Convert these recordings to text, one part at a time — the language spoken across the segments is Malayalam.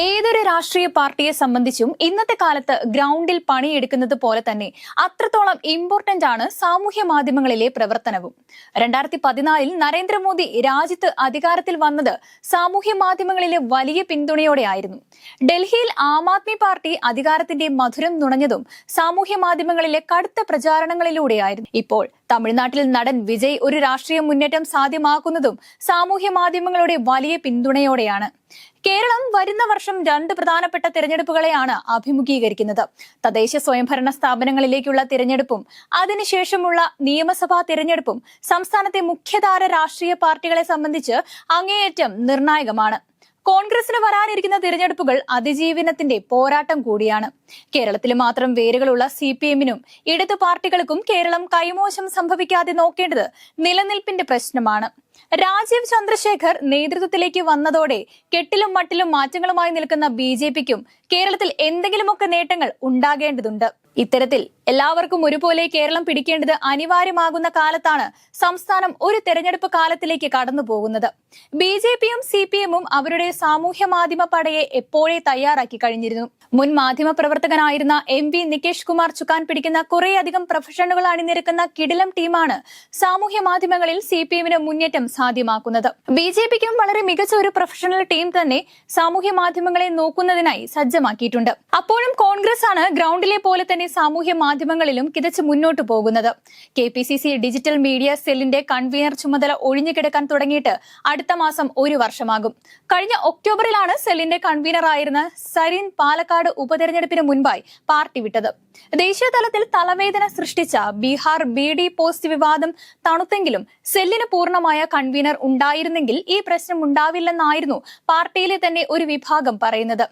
ഏതൊരു രാഷ്ട്രീയ പാർട്ടിയെ സംബന്ധിച്ചും ഇന്നത്തെ കാലത്ത് ഗ്രൗണ്ടിൽ പണിയെടുക്കുന്നത് പോലെ തന്നെ അത്രത്തോളം ഇമ്പോർട്ടന്റ് ആണ് സാമൂഹ്യ മാധ്യമങ്ങളിലെ പ്രവർത്തനവും. രണ്ടായിരത്തി പതിനാലിൽ നരേന്ദ്രമോദി രാജ്യത്ത് അധികാരത്തിൽ വന്നത് സാമൂഹ്യ മാധ്യമങ്ങളിലെ വലിയ പിന്തുണയോടെയായിരുന്നു ഡൽഹിയിൽ ആം ആദ്മി പാർട്ടി അധികാരത്തിന്റെ മധുരം നുണഞ്ഞതും സാമൂഹ്യ മാധ്യമങ്ങളിലെ കടുത്ത പ്രചാരണങ്ങളിലൂടെയായിരുന്നു ഇപ്പോൾ തമിഴ്നാട്ടിൽ നടൻ വിജയ് ഒരു രാഷ്ട്രീയ മുന്നേറ്റം സാധ്യമാക്കുന്നതും സാമൂഹ്യ മാധ്യമങ്ങളുടെ വലിയ പിന്തുണയോടെയാണ്. കേരളം വരുന്ന വർഷം രണ്ട് പ്രധാനപ്പെട്ട തിരഞ്ഞെടുപ്പുകളെയാണ് അഭിമുഖീകരിക്കുന്നത്. തദ്ദേശ സ്വയംഭരണ സ്ഥാപനങ്ങളിലേക്കുള്ള തിരഞ്ഞെടുപ്പും അതിനുശേഷമുള്ള നിയമസഭാ തിരഞ്ഞെടുപ്പും സംസ്ഥാനത്തെ മുഖ്യധാര രാഷ്ട്രീയ പാർട്ടികളെ സംബന്ധിച്ച് അങ്ങേയറ്റം നിർണായകമാണ്. കോൺഗ്രസിന് വരാനിരിക്കുന്ന തിരഞ്ഞെടുപ്പുകൾ അതിജീവനത്തിന്റെ പോരാട്ടം കൂടിയാണ്. കേരളത്തിൽ മാത്രം വേരുകളുള്ള സി പി എമ്മിനും ഇടതു പാർട്ടികൾക്കും കേരളം കൈമോശം സംഭവിക്കാതെ നോക്കേണ്ടത് നിലനിൽപ്പിന്റെ പ്രശ്നമാണ്. രാജീവ് ചന്ദ്രശേഖർ നേതൃത്വത്തിലേക്ക് വന്നതോടെ കെട്ടിലും മട്ടിലും മാറ്റങ്ങളുമായി നിൽക്കുന്ന ബി ജെ പിക്കും കേരളത്തിൽ എന്തെങ്കിലുമൊക്കെ നേട്ടങ്ങൾ ഉണ്ടാകേണ്ടതുണ്ട്. ഇത്തരത്തിൽ എല്ലാവർക്കും ഒരുപോലെ കേരളം പിടിക്കേണ്ടത് അനിവാര്യമാകുന്ന കാലത്താണ് സംസ്ഥാനം ഒരു തെരഞ്ഞെടുപ്പ് കാലത്തിലേക്ക് കടന്നു പോകുന്നത്. ബി ജെ പിയും സി പി എമ്മും അവരുടെ സാമൂഹ്യ മാധ്യമ പടയെ എപ്പോഴേ തയ്യാറാക്കി കഴിഞ്ഞിരുന്നു? മുൻ മാധ്യമ പ്രവർത്തകനായിരുന്ന എം വി നികേഷ് കുമാർ ചുക്കാൻ പിടിക്കുന്ന കുറേയധികം പ്രൊഫഷണലുകൾ അണിനിരക്കുന്ന കിടിലം ടീമാണ് സാമൂഹ്യ മാധ്യമങ്ങളിൽ സി പി എമ്മിന് മുന്നേറ്റം സാധ്യമാക്കുന്നത്. ബി ജെ പിക്കും വളരെ മികച്ച ഒരു പ്രൊഫഷണൽ ടീം തന്നെ സാമൂഹ്യ മാധ്യമങ്ങളെ നോക്കുന്നതിനായി സജ്ജമാക്കിയിട്ടുണ്ട്. അപ്പോഴും കോൺഗ്രസ് ആണ് ഗ്രൗണ്ടിലെ പോലെ തന്നെ സാമൂഹ്യ മാധ്യമങ്ങളിലും കിതച്ച് മുന്നോട്ട് പോകുന്നത്. K P C C digital media സെല്ലിന്റെ കൺവീനർ ചുമതല ഒഴിഞ്ഞുകിടക്കാൻ തുടങ്ങിയിട്ട് അടുത്ത മാസം ഒരു വർഷമാകും. കഴിഞ്ഞ ഒക്ടോബറിലാണ് സെല്ലിന്റെ കൺവീനർ ആയിരുന്ന സരിൻ പാലക്കാട് ഉപതെരഞ്ഞെടുപ്പിന് മുൻപായി പാർട്ടി വിട്ടത്. ദേശീയ തലത്തിൽ തലവേദന സൃഷ്ടിച്ച ബീഹാർ ബി ഡി പോസ്റ്റ് വിവാദം തണുത്തെങ്കിലും സെല്ലിന് പൂർണമായ കൺവീനർ ഉണ്ടായിരുന്നെങ്കിൽ ഈ പ്രശ്നം ഉണ്ടാവില്ലെന്നായിരുന്നു പാർട്ടിയിലെ തന്നെ ഒരു വിഭാഗം പറയുന്നത്.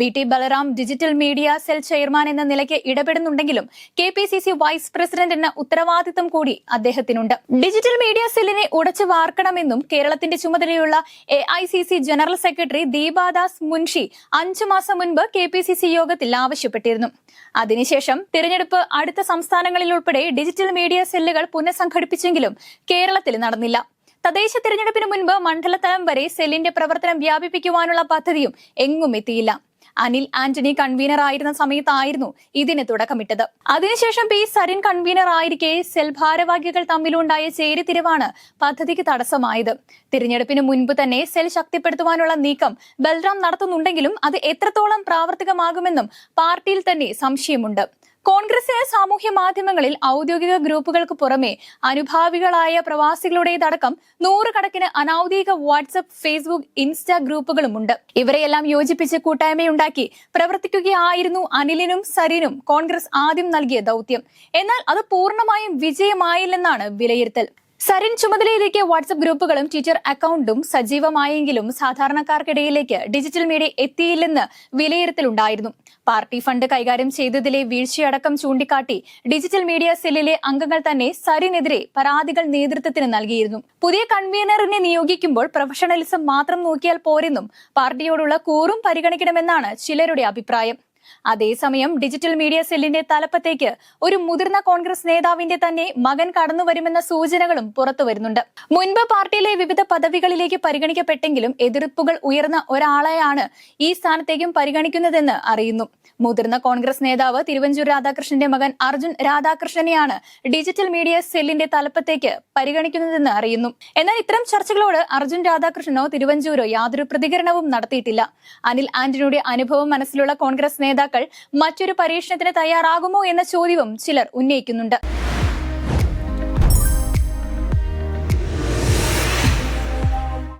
V T Balram digital media cell chairman എന്ന നിലയ്ക്ക് ഇടപെടുന്നുണ്ടെങ്കിലും K P C C vice president എന്ന ഉത്തരവാദിത്തം കൂടി അദ്ദേഹത്തിനുണ്ട്. ഡിജിറ്റൽ മീഡിയ സെല്ലിനെ ഉടച്ചു വാർക്കണമെന്നും കേരളത്തിന്റെ ചുമതലയുള്ള A I C C general secretary Deepa Das Munshi അഞ്ചു മാസം മുൻപ് കെ പി സി സി യോഗത്തിൽ ആവശ്യപ്പെട്ടിരുന്നു. അതിനുശേഷം തിരഞ്ഞെടുപ്പ് അടുത്ത സംസ്ഥാനങ്ങളിൽ ഉൾപ്പെടെ ഡിജിറ്റൽ മീഡിയ സെല്ലുകൾ പുനഃസംഘടിപ്പിച്ചെങ്കിലും കേരളത്തിൽ നടന്നില്ല. തദ്ദേശ തിരഞ്ഞെടുപ്പിന് മുൻപ് മണ്ഡലതലം വരെ സെല്ലിന്റെ പ്രവർത്തനം വ്യാപിപ്പിക്കുവാനുള്ള പദ്ധതിയും എങ്ങും എത്തിയില്ല. അനിൽ ആന്റണി കൺവീനർ ആയിരുന്ന സമയത്തായിരുന്നു ഇതിന് തുടക്കമിട്ടത്. അതിനുശേഷം പി സരിൻ കൺവീനർ ആയിരിക്കെ സെൽ ഭാരവാഹികൾ തമ്മിലുണ്ടായ ചേരിതിരിവാണ് പദ്ധതിക്ക് തടസ്സമായത്. തിരഞ്ഞെടുപ്പിന് മുൻപ് തന്നെ സെൽ ശക്തിപ്പെടുത്തുവാനുള്ള നീക്കം ബൽറാം നടത്തുന്നുണ്ടെങ്കിലും അത് എത്രത്തോളം പ്രാവർത്തികമാകുമെന്നും പാർട്ടിയിൽ തന്നെ സംശയമുണ്ട്. കോൺഗ്രസിന് സാമൂഹ്യ മാധ്യമങ്ങളിൽ ഔദ്യോഗിക ഗ്രൂപ്പുകൾക്ക് പുറമെ അനുഭാവികളായ പ്രവാസികളുടേതടക്കം നൂറുകണക്കിന് അനൌദ്യോഗിക വാട്സ്ആപ്പ് ഫേസ്ബുക്ക് ഇൻസ്റ്റാ ഗ്രൂപ്പുകളുമുണ്ട്. ഇവരെയെല്ലാം യോജിപ്പിച്ച് കൂട്ടായ്മയുണ്ടാക്കി പ്രവർത്തിക്കുകയായിരുന്നു അനിലിനും സരിനും കോൺഗ്രസ് ആദ്യം നൽകിയ ദൗത്യം. എന്നാൽ അത് പൂർണമായും വിജയമായില്ലെന്നാണ് വിലയിരുത്തൽ. സരിൻ ചുമതലയിലേക്ക് വാട്സപ്പ് ഗ്രൂപ്പുകളും ട്വിറ്റർ അക്കൗണ്ടും സജീവമായെങ്കിലും സാധാരണക്കാർക്കിടയിലേക്ക് ഡിജിറ്റൽ മീഡിയ എത്തിയില്ലെന്ന് വിലയിരുത്തലുണ്ടായിരുന്നു. പാർട്ടി ഫണ്ട് കൈകാര്യം ചെയ്തതിലെ വീഴ്ചയടക്കം ചൂണ്ടിക്കാട്ടി ഡിജിറ്റൽ മീഡിയ സെല്ലിലെ അംഗങ്ങൾ തന്നെ സരിനെതിരെ പരാതികൾ നേതൃത്വത്തിന് നൽകിയിരുന്നു. പുതിയ കൺവീനറിനെ നിയോഗിക്കുമ്പോൾ പ്രൊഫഷണലിസം മാത്രം നോക്കിയാൽ പോരെന്നും പാർട്ടിയോടുള്ള കൂറും പരിഗണിക്കണമെന്നാണ് ചിലരുടെ അഭിപ്രായം. അതേസമയം ഡിജിറ്റൽ മീഡിയ സെല്ലിന്റെ തലപ്പത്തേക്ക് ഒരു മുതിർന്ന കോൺഗ്രസ് നേതാവിന്റെ തന്നെ മകൻ കടന്നുവരുമെന്ന സൂചനകളും പുറത്തു വരുന്നുണ്ട്. മുൻപ് പാർട്ടിയിലെ വിവിധ പദവികളിലേക്ക് പരിഗണിക്കപ്പെട്ടെങ്കിലും എതിർപ്പുകൾ ഉയർന്ന ഒരാളെയാണ് ഈ സ്ഥാനത്തേക്കും പരിഗണിക്കുന്നതെന്ന് അറിയുന്നു. മുതിർന്ന കോൺഗ്രസ് നേതാവ് തിരുവഞ്ചൂർ രാധാകൃഷ്ണന്റെ മകൻ അർജുൻ രാധാകൃഷ്ണനെയാണ് ഡിജിറ്റൽ മീഡിയ സെല്ലിന്റെ തലപ്പത്തേക്ക് പരിഗണിക്കുന്നതെന്ന് അറിയുന്നു. എന്നാൽ ഇത്തരം ചർച്ചകളോട് അർജുൻ രാധാകൃഷ്ണനോ തിരുവഞ്ചൂരോ യാതൊരു പ്രതികരണവും നടത്തിയിട്ടില്ല. അനിൽ ആന്റണിയുടെ അനുഭവം മനസ്സിലുള്ള കോൺഗ്രസ് നേതാക്കൾ മറ്റൊരു പരീക്ഷണത്തിന് തയ്യാറാകുമോ എന്ന ചോദ്യവും ചിലർ ഉന്നയിക്കുന്നുണ്ട്.